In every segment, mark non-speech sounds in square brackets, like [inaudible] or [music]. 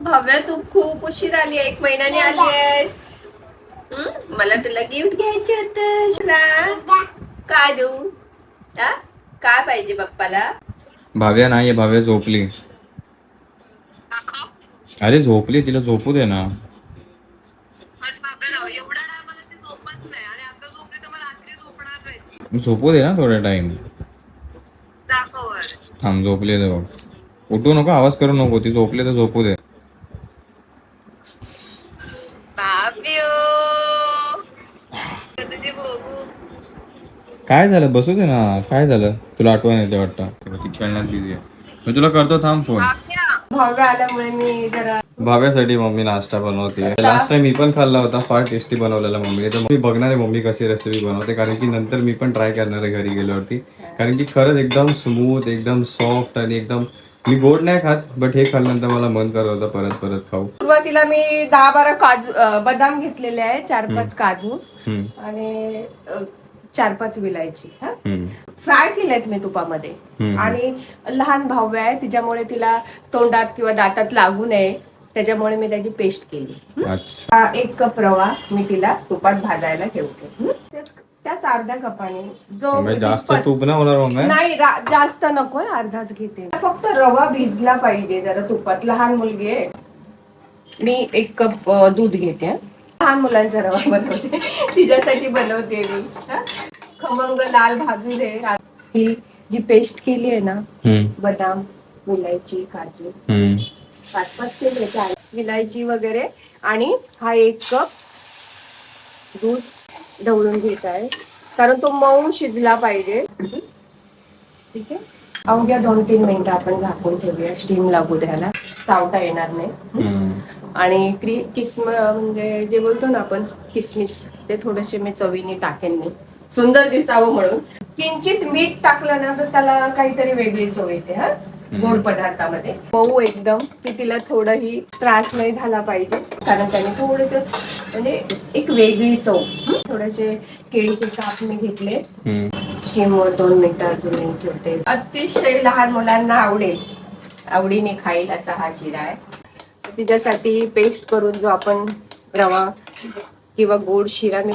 भव्या तू खूप उशीर आली एक महिन्याने आलीस हं? मला तुला गिफ्ट घ्यायचे होतं शुला. काय देऊ? हा? काय पाहिजे बाप्पाला? भाव्या नाहीये भाव्या झोपली. अरे झोपली तिला झोपू दे ना. झोपू दे ना थोडा टाइम. थांब झोपले. उठू नको आवाज करू नको. ती झोपली तर झोपू दे. काय झालं? बसू दे ना. काय झालं? तुला आठवण येते वाटतं? ती खेळण्यात बिझी आहे. मी तुला करतो थांब फोन भव्या आल्यामुळे मी जरा भाव्यासाठी मम्मी नाश्ता बनवते. लास्ट टाइम मी पण खाल्ला होता. फार टेस्टी बनवलेला मम्मीने तर मी बघणार आहे मम्मी कशी रेसिपी बनवते. कारण की नंतर मी पण ट्राय करणार आहे घरी गेल्यावरती. कारण की खरंच एकदम स्मूथ एकदम सॉफ्ट आणि एकदम मी गोड नाही खात बट हे खाल्ल्यानंतर मला मन करत होतं परत परत खाऊ. सुरुवातीला मी दहा बारा काजू अं, बदाम घेतलेले आहे चार पाच काजू. आणि अं, चार पाच विलायची हा? फ्राय केलेत मी तुपामध्ये. आणि लहान भाऊ आहे तिच्यामुळे तिला तोंडात किंवा दातात लागू नये. त्याच्यामुळे मी त्याची पेस्ट केली. हा एक कप रवा मी तिला तुपात भाजायला ठेवते? त्याच- अर्ध्या कपाने. जो म्हणजे जास्त जी तूप नाही जास्त नकोय अर्धाच घेते. फक्त रवा भिजला पाहिजे जरा तुपात. लहान मुलगी आहे. मी एक कप दूध घेते. लहान मुलांचा रवा बनवते. [laughs] तिच्यासाठी बनवते मी. खमंग लाल भाजू दे. ही जी पेस्ट केली आहे ना बदाम विलायची काजू. पाच पाच केले विलायची वगैरे. आणि हा एक कप दूध ढवळून घेत आहे. कारण तो मऊ शिजला पाहिजे. ठीक आहे? अवघ्या दोन तीन मिनिटं आपण झाकून ठेवूया. स्टीम लागू द्यायला. चावता येणार नाही. आणि क्री किसम म्हणजे जे बोलतो ना आपण किसमिस ते थोडेसे मी चवीने टाकेन मी. सुंदर दिसावं म्हणून. किंचित मीठ टाकलं ना तर त्याला काहीतरी वेगळी चव येते हा? गोड पदार्थामध्ये. मऊ एकदम की तिला थोडंही त्रास नाही झाला पाहिजे. कारण त्याने थोडेस म्हणजे एक वेगळी चव? थोडेसे केळीचे काप मी घेतले. हम्म. स्टीम वर दोन मिनिटं अजून ठेवते. अतिशय लहान मुलांना आवडेल. आवडीने खाईल असा हा शिरा आहे. तिच्यासाठी पेस्ट करून जो आपण रवा किंवा गोड शिरा मी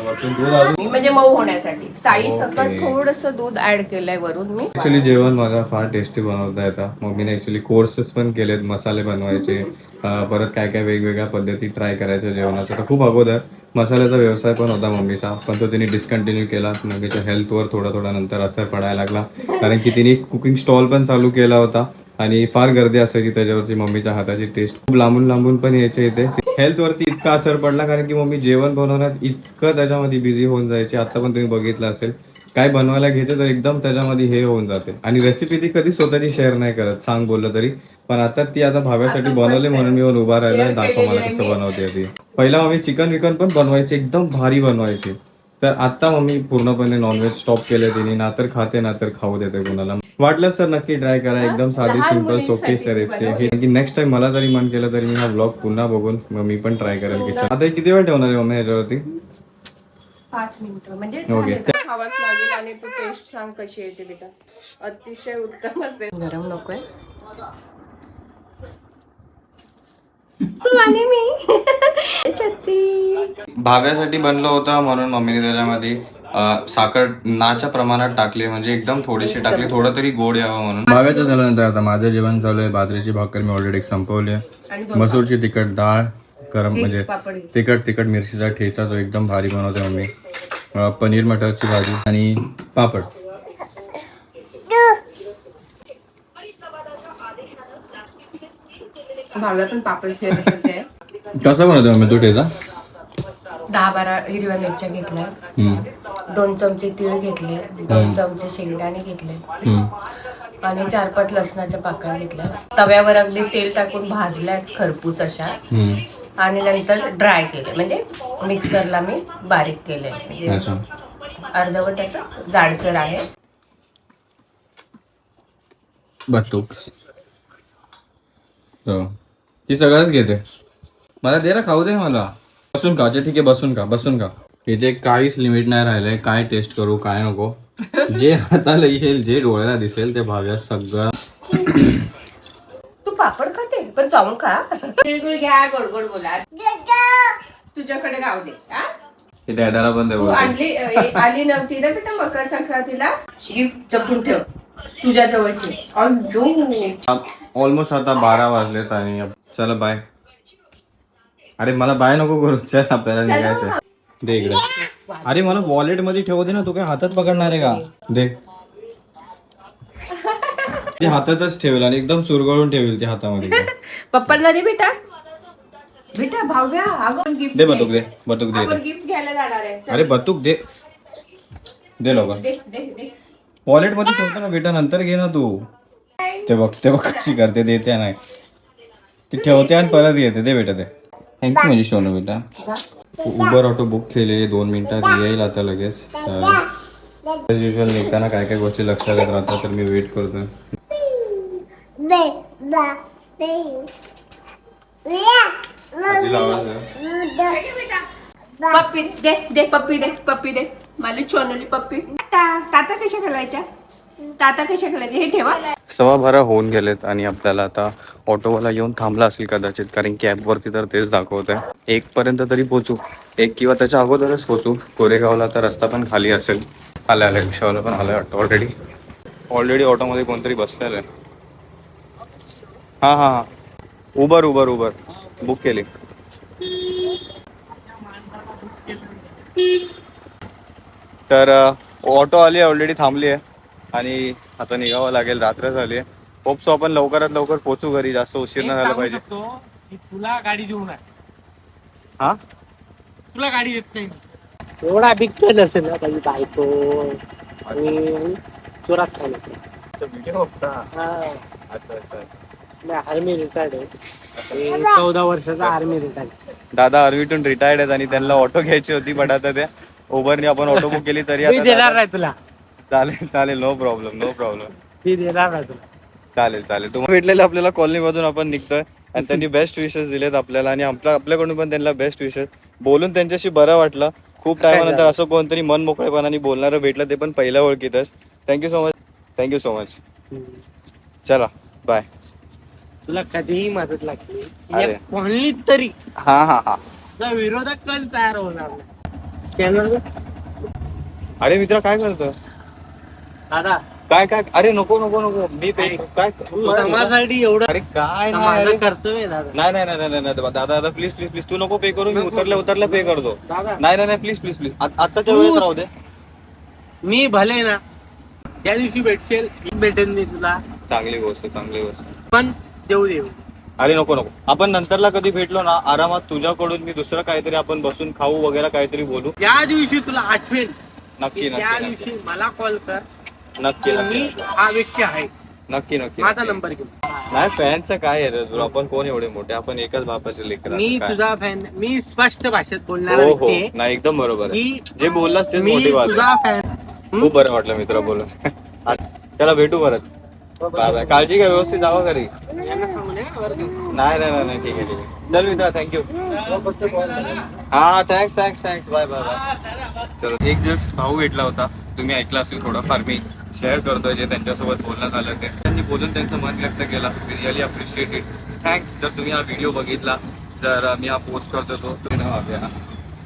वरतून दूध आलं म्हणजे मऊ होण्यासाठी. साई सकट. थोडस दूध ऍड केलंय वरून मी. ऍक्च्युली जेवण मला फार टेस्टी बनवता येतं मम्मीने ऍक्च्युली कोर्सेस पण केलेत मसाले बनवायचे. [laughs] अं, परत काय काय वेगवेगळ्या पद्धती ट्राय करायच्या जेवणाच्या. तर खूप अगोदर मसाल्याचा व्यवसाय पण होता मम्मीचा. पण तो तिने डिस्कंटिन्यू केला. मम्मीच्या हेल्थवर थोडा थोडा नंतर असर पडायला लागला. कारण की तिने कुकिंग स्टॉल पण चालू केला होता. आणि फार गर्दी असायची त्याच्यावरची मम्मीच्या हाताची टेस्ट खूप लांबून लांबून पण यायचे इथे. हेल्थ वरती इतका असर पडला कारण की मम्मी जेवण बनवण्यात इतकं त्याच्यामध्ये बिझी होऊन जायची. आता पण तुम्ही बघितलं असेल. काय बनवायला घेते तर एकदम त्याच्यामध्ये हे होऊन जाते. आणि रेसिपी ती कधी स्वतःची शेअर नाही करत सांग बोललं तरी. पण आता ती आता भाव्यासाठी बनवली म्हणून मी उभा राहिला दाखव मला कसं. बनवते ती. पहिला मम्मी चिकन विकन पण बनवायची एकदम भारी बनवायची. तर आता मम्मी पूर्णपणे नॉनव्हेज स्टॉप केले तिने. ना तर खाते ना तर खाऊ देते कुणाला. वाटलं तर नक्की ट्राय करा. एकदम साधी सिंपल सोपी रेसिपी नेक्स्ट टाइम मला जरी मन केलं तरी मी हा ब्लॉग पुन्हा बघून मग मी पण ट्राय करेल किचन आता किती वेळ ठेवणार आहे मम्मी याच्यावरती? पाच मिनिटं. म्हणजे Okay. झाले. खावाच लागेल आणि तू टेस्ट सांग कशी येते बेटा. अतिशय उत्तम असेल. गरम नकोय. तू आणि मी. [laughs] छत्ती. भाव्यासाठी बनलं होतं म्हणून मम्मीने त्याच्यामध्ये साखर नाच्या प्रमाणात टाकली म्हणजे एकदम थोडीशी टाकली थोडं तरी गोड यावं म्हणून. भाव्याचं झाल्यानंतर आता माझं जेवण चालू आहे बाजरीची भाकर मी ऑलरेडी संपवली आणि दोन मसूरची तिखट डाळ गरम म्हणजे. तिखट तिखट मिरचीचा ठेचा जो एकदम भारी बनवते मम्मी. पनीर मटरची भाजी आणि पापड. भावला पण पापड शेअर करते कसा बनवते मम्मी तू ठेचा? दहा बारा हिरव्या मिरच्या घेतल्या. हम्म, दोन चमचे तीळ घेतले दोन चमचे शेंगदाणे घेतले. हम्म. आणि चार पाच लसणाच्या पाकळ्या घेतल्या. तव्यावर अगदी तेल टाकून भाजल्यात खरपूस अशा. हम्म. आणि नंतर ड्राय केले. म्हणजे मिक्सरला मी बारीक केले. म्हणजे अच्छा. अर्धवट असं जाडसर आहे. बटूक हो. ती सगळंच घेते. मला दे ना खाऊ दे मला. बसून का अच्छा ठीक आहे बसून का बसून का इथे काहीच लिमिट नाही राहिलंय काय टेस्ट करू काय नको. जे हाताला येईल जे डोळ्याला दिसेल ते भाव्या सगळं. तू पापड खाते? पण चावून खा. तिळगुळ घ्या गोड गोड बोला. तुझ्याकडे राहू दे हा? ते डॅडाला पण दे तू बोलतो. आणली अ, आली नव्हती ना बेटा मकर संक्रांतीला? गिफ्ट जपून ठेव. तुझ्या जवळ ठेव. ऑलमोस्ट आता बारा वाजलेत आणि चला बाय अरे मला बाय नको करू. चल आपल्याला निघायचं दे इकडे. अरे मला वॉलेटमध्ये ठेवू दे ना. तू काय हातात पकडणार आहे का? दे. ते हातातच ठेवेल आणि एकदम चुरगळून ठेवेल ते हातामध्ये. पप्पांना दे बेटा. बेटा भाव्या अगं गिफ्ट दे बटूक दे बटूक दे. गिफ्ट घ्यायला जाणार आहे. चल. अरे बटूक दे. दे लवकर. दे दे दे. वॉलेटमध्ये ठेवतो ना बेटा नंतर घे ना तू. ते बघ ते बघ कशी करते देते नाही. ती ठेवते आणि परत येते. दे बेटा ते थँक्यू माझी सोनू बेटा. उबर ऑटो बुक केले दोन मिनिटात येईल आता लगेच. तर युजल निघताना काय काय गोष्टी लक्षात येत राहतात तर मी वेट आहे. पप्पी दे दे पप्पी दे पप्पी दे. मला चोनली पप्पी. टाटा टाटा कशा घालायच्या आता कशा करायचे हे ठेवा. सव्वा बारा होऊन गेलेत आणि आपल्याला आता ऑटोवाला येऊन थांबला असेल कदाचित कारण की ॲपवरती तर तेच दाखवत आहे एक पर्यंत तरी पोचू एक किंवा त्याच्या अगोदरच पोचू कोरेगावला तर रस्ता पण खाली असेल. आला आल्या रिक्षावाला पण आलाय वाटतं ऑलरेडी ऑलरेडी ऑटोमध्ये कोणतरी बसलेलं आहे. हां हां हां. उबर उबर उबर बुक केली. तर ऑटो आली ऑलरेडी थांबली आहे. आणि आता निघावं लागेल रात्र झाली आहे. होप सो आपण लवकरात लवकर पोहोचू घरी जास्त उशीर नाही झाला पाहिजे. तुला गाडी देऊ नये हा? तुला गाडी देत नाही एवढा बिग फॅन असेल ना माझी बायको आणि चोरात फॅन असेल. व्हिडिओ हा. अच्छा अच्छा मी आर्मी रिटायर्ड आहे. चौदा वर्षाचा आर्मी रिटायर्ड दादा आर्मीतून रिटायर्ड आहेत आणि त्यांना ऑटो घ्यायची होती पण आता त्या उबरने आपण ऑटो बुक केली तरी देणार नाही तुला. चालेल चालेल नो प्रॉब्लेम नो प्रॉब्लेम मी देणार नाही तुला. चालेल चालेल. तुम्हाला भेटलेले आपल्याला कॉलनी मधून आपण निघतोय आणि त्यांनी बेस्ट विशेस दिलेत आपल्याला आणि आपल्या आपल्याकडून पण त्यांना बेस्ट विशेस बोलून त्यांच्याशी बरं वाटलं. खूप टायमानंतर असं कोणतरी मन मोकळेपणाने बोलणारं भेटलं ते पण पहिल्या ओळखीतच. Thank you so much thank you so much चला बाय तुला कधीही मदत लागली. अरे. कोणली तरी. हा हा हा. तुझा विरोधक कधी तयार होणार नाही. स्कॅनर अरे मित्र काय करतो दादा. काय काय? अरे नको नको नको. मी पे काय? तू समाजासाठी एवढं अरे काय नाही माझं अरे. कर्तव्य आहे दादा. नाही नाही नाही नाही नाही दादा दादा प्लीज प्लीज प्लीज तू नको पे करू मी उतरल्या उतरल्या पे करतो. दादा. नाही नाही नाही प्लीज प्लीज प्लीज आताच्या वेळेस राहू दे. मी भले ना त्या दिवशी भेटशील मी भेटेन मी तुला. चांगली गोष्ट चांगली गोष्ट. पण देऊ देऊ. अरे नको नको. आपण नंतरला कधी भेटलो ना आरामात तुझ्याकडून मी दुसरं काहीतरी आपण बसून खाऊ वगैरे काहीतरी बोलू. त्या दिवशी तुला आठवेल नक्की त्या नक्की दिवशी मला कॉल कर. नक्की मी नक्की. हा व्यक्ती आहे. नक्की नक्की माझा नक्की. नंबर घेऊन. नाही फॅनचं काय आहे रे तुला आपण कोण एवढे मोठे? आपण एकच बापाचे लेकर मी तुझा फॅन मी स्पष्ट भाषेत बोलणारा हो हो. व्यक्ती आहे. नाही एकदम बरोबर आहे. जे बोललास तेच मी मोठी बात आहे. तुझा फॅन खूप बरं वाटलं मित्र बोलून. चला भेटू परत. Bye bye. काळजी घ्या व्यवस्थित जावा घरी. यांना सांगू नये, वर घेऊ. नाही नाही नाही नाही, ठीक आहे ठीक आहे. चल मित्र थँक्यू हा thanks thanks thanks bye bye bye. चलो एक जस्ट भाऊ भेटला होता. तुम्ही ऐकला असेल थोडंफार मी शेअर करतोय जे त्यांच्यासोबत बोलणं झालं ते. त्यांनी बोलून त्यांचं मन व्यक्त केलं. We really appreciate it thanks जर तुम्ही हा व्हिडिओ बघितला जर मी हा पोस्ट करतो तो. तुम्ही न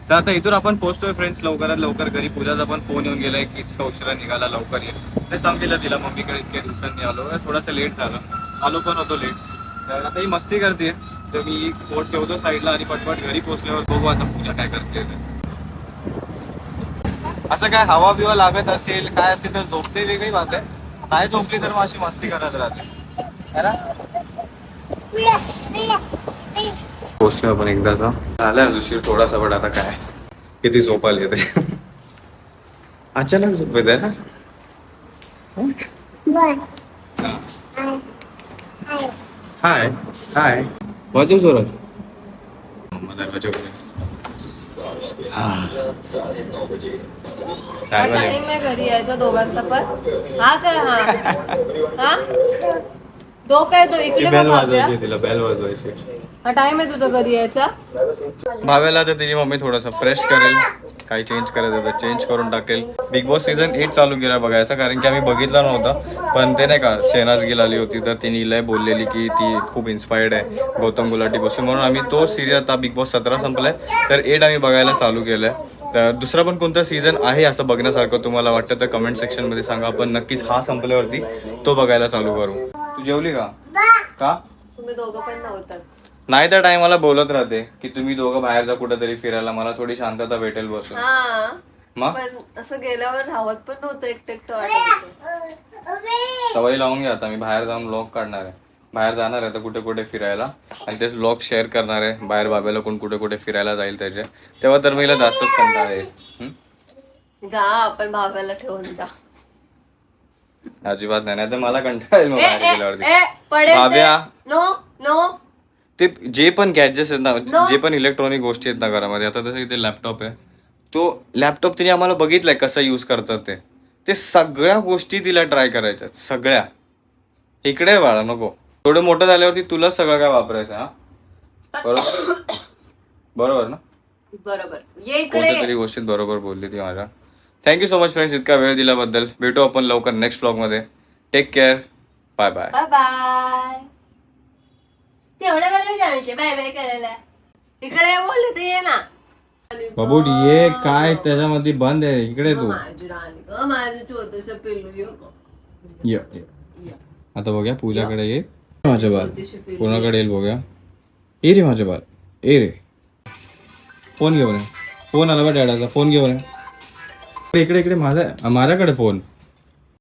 तर आता इथून आपण पोहोचतोय फ्रेंड्स लवकरात लवकर घरी. पूजाचा पण फोन येऊन गेलाय की इतका उशिरा निघाला लवकर ये ते सांगितलं तिला मम्मीकडे इतक्या दिवसांनी आलो. थोडासा लेट झालं. आलो पण होतो लेट तर आता ही मस्ती करते तर मी फोन ठेवतो साईडला आणि पटपट घरी पोहोचल्यावर बघू आता पूजा काय करते असं काय हवा बिवा लागत असेल काय असेल तर झोपते वेगळी बात आहे नाही झोपली तर मग अशी मस्ती करत राहते. है ना? पोचलो आपण एकदाचा. झालाय उशीर थोडासा पण आता काय? किती झोपाल येते? अचानक झोप येते ना? हाय. हाय. वाजव जोरात. दरवाजा काय? टाइम आहे घरी यायचा दोघांचा पण. हा काय? हा. हा? डोकं आहे तो इकडे बेल. वाजवायची तिला बेल वाजवायची हा टाइम आहे तुझा घरी यायचा. भाव्याला तर तिची मम्मी थोडंसं फ्रेश करेल काही चेंज करायचं तर चेंज करून टाकेल. बिग बॉस सीझन एट चालू केला बघायचा कारण की आम्ही बघितला नव्हता. पण ते नाही का शेनाज गिल आली होती तर तिने लय बोललेली की ती खूप इन्स्पायर्ड आहे गौतम गुलाटीपासून म्हणून आम्ही तो सिरियल आता बिग बॉस सतरा संपलाय तर एट आम्ही बघायला चालू केलंय. तर दुसरा पण कोणता सीझन आहे असं बघण्यासारखं तुम्हाला वाटतं तर कमेंट सेक्शनमध्ये सांगा. आपण नक्कीच हा संपल्यावरती तो बघायला चालू करू. तू जेवली का? का? तुम्ही दोघं पण नव्हतात. नाही त्या टायमाला बोलत राहते की तुम्ही दोघं बाहेर जा कुठेतरी फिरायला मला थोडी शांतता भेटेल बसून हा. मग? पण असं गेल्यावर राहत पण नव्हतं एकटं एकटं वाटत होतं. सवय लावून घ्या आता मी बाहेर जाऊन ब्लॉग काढणार आहे. बाहेर जाणार आहे तर कुठे कुठे फिरायला. आणि तेच ब्लॉग शेअर करणार आहे बाहेर बाबेला कोण कुठे कुठे फिरायला जाईल त्याचे तेव्हा तर मला जास्तच कंटाळा येईल. हं? जा आपण भाव्याला ठेवून जा. अजिबात नाही तर मला कंटाळा येईल मग बाहेर गेल्यावरती. ते. भाव्या. No no. ते जे पण गॅजेट्स आहेत ना जे पण इलेक्ट्रॉनिक गोष्टी आहेत ना घरामध्ये आता जसं इथे लॅपटॉप आहे. तो लॅपटॉप तिने आम्हाला बघितलाय कसं यूज करतात ते. ते सगळ्या गोष्टी तिला ट्राय करायच्या सगळ्या. इकडे बाळा नको. थोडं मोठं झाल्यावरती तुलाच सगळं काय वापरायचं हा? बरोबर? [coughs] बरोबर ना? बरोबर. कोणत्या तरी गोष्टीत बरोबर बोलली ती माझ्या. थँक्यू सो मच फ्रेंड्स इतका वेळ दिल्याबद्दल भेटू आपण लवकर नेक्स्ट ब्लॉग मध्ये take care bye bye bye bye तेवढ्या वेळेला जायचे बाय बाय करायला इकडे बोलले ते ये ना बाबू ये काय त्याच्यामध्ये बंद आहे इकडे तू माझी राणी ग माझं छोटस पिल्लू ये ग. ये ये. आता बघूया पूजाकडे ये माझ्या बाल छोटीशी पिल्लू कोणाकडे येईल बघूया ये रे माझ्या बाल ए रे फ़ोन घेऊन ये फ़ोन आला बा डॅडाचा फ़ोन घेऊन ये इकडे इकडे माझा माझ्याकडे फोन